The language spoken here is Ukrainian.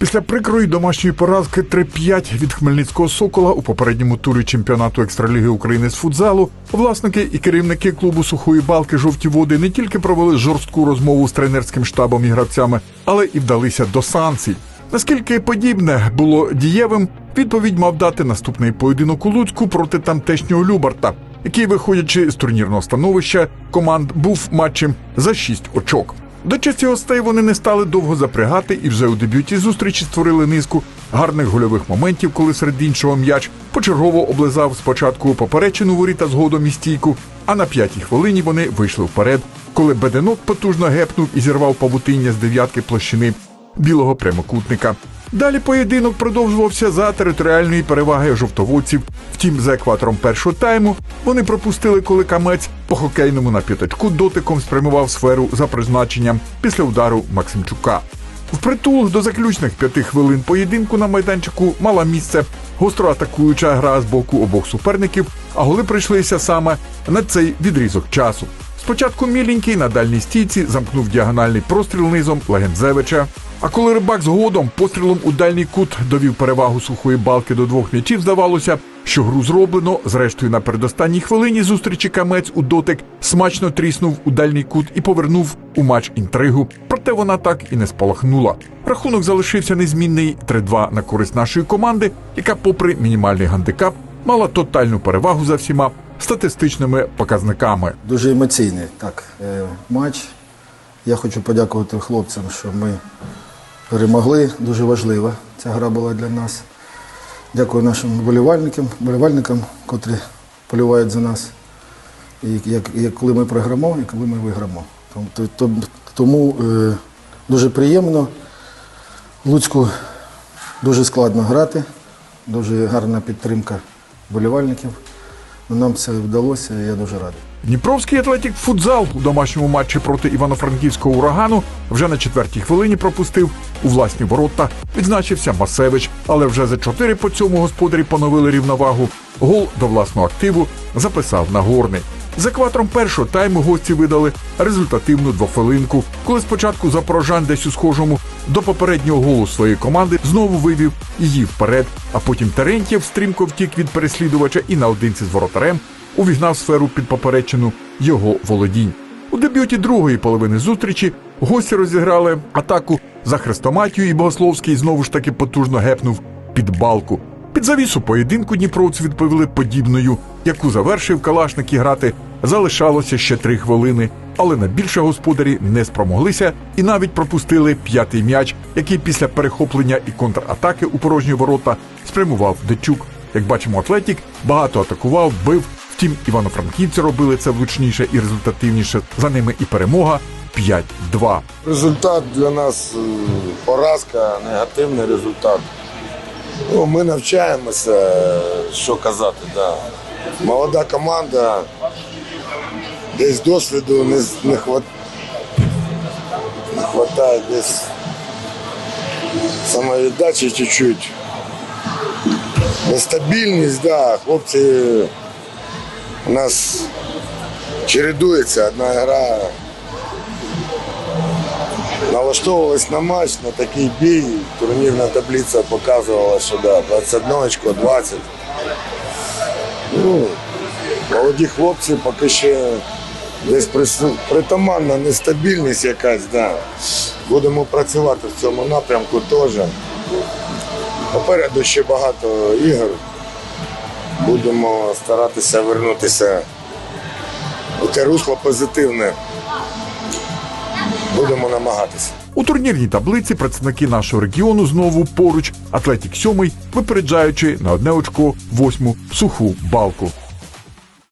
Після прикрої домашньої поразки 3-5 від хмельницького сокола у попередньому турі чемпіонату екстраліги України з футзалу власники і керівники клубу сухої балки жовті води не тільки провели жорстку розмову з тренерським штабом і гравцями, але і вдалися до санкцій. Наскільки подібне було дієвим, відповідь мав дати наступний поєдинок у Луцьку проти тамтешнього Любарта, який, виходячи з турнірного становища команд, був матчем за 6 очок. До честі гостей вони не стали довго запрягати і вже у дебюті зустрічі створили низку гарних гольових моментів, коли серед іншого м'яч почергово облизав спочатку поперечину воріта згодом і стійку, а на п'ятій хвилині вони вийшли вперед, коли Беденок потужно гепнув і зірвав павутиння з дев'ятки площини білого прямокутника. Далі поєдинок продовжувався за територіальної переваги жовтоводців. Втім, за екватором першого тайму вони пропустили, коли камець по хокейному на п'ятачку дотиком спрямував сферу за призначенням після удару Максимчука. Впритул до заключних п'яти хвилин поєдинку на майданчику мала місце гостро атакуюча гра з боку обох суперників, а голи прийшлися саме на цей відрізок часу. Спочатку міленький на дальній стійці замкнув діагональний простріл низом Легензевича. А коли рибак згодом пострілом у дальній кут довів перевагу сухої балки до двох м'ячів, здавалося, що гру зроблено. Зрештою, на передостанній хвилині зустрічі камець у дотик смачно тріснув у дальній кут і повернув у матч інтригу. Проте вона так і не спалахнула. Рахунок залишився незмінний 3-2 на користь нашої команди, яка, попри мінімальний гандикап, мала тотальну перевагу за всіма статистичними показниками. Дуже емоційний так, е, матч. Я хочу подякувати хлопцям, що ми перемогли. Дуже важлива ця гра була для нас. Дякую нашим вболівальникам, вболівальникам, котрі полювають за нас. І як, як коли ми програмо, і коли ми виграмо. Тому, то- то- тому е, дуже приємно. Луцьку дуже складно грати, дуже гарна підтримка вболівальників. Ну, Нам це вдалося, я дуже радий. Дніпровський атлетік футзал у домашньому матчі проти івано-франківського урагану вже на четвертій хвилині пропустив у власні ворота. Відзначився Масевич, але вже за чотири по цьому господарі поновили рівновагу. Гол до власного активу записав Нагорний. З екватором першого тайму гості видали результативну двохвилинку, коли спочатку запорожан десь у схожому до попереднього голу своєї команди знову вивів її вперед, а потім Терентєв стрімко втік від переслідувача і наодинці з воротарем увігнав сферу під поперечину його володінь. У дебюті другої половини зустрічі гості розіграли атаку за хрестоматію, і Богословський знову ж таки потужно гепнув під балку. Під завісу поєдинку дніпровці відповіли подібною, яку завершив Калашник і грати. Залишалося ще три хвилини, але на більше господарі не спромоглися і навіть пропустили п'ятий м'яч, який після перехоплення і контратаки у порожні ворота спрямував Дечук. Як бачимо, Атлетік багато атакував, бив. Втім, івано-франківці робили це влучніше і результативніше. За ними і перемога 5-2. Результат для нас е, поразка, негативний результат. Ну, ми навчаємося, е, що казати. Да. Молода команда, десь досвіду не, не, хват... не хватає, десь самовіддачі чуть-чуть. Нестабільність, да, хлопці у нас чередується одна гра налаштовувались на матч, на такий бій. Турнірна таблиця показувала, що да, 21 очко, 20. Ну, молоді хлопці поки ще десь притаманна нестабільність якась, да. Будемо працювати в цьому напрямку теж. Попереду ще багато ігор. Будемо старатися вернутися у те русло позитивне. Будемо намагатися. У турнірній таблиці представники нашого регіону знову поруч Атлетік сьомий, випереджаючи на одне очко восьму суху балку.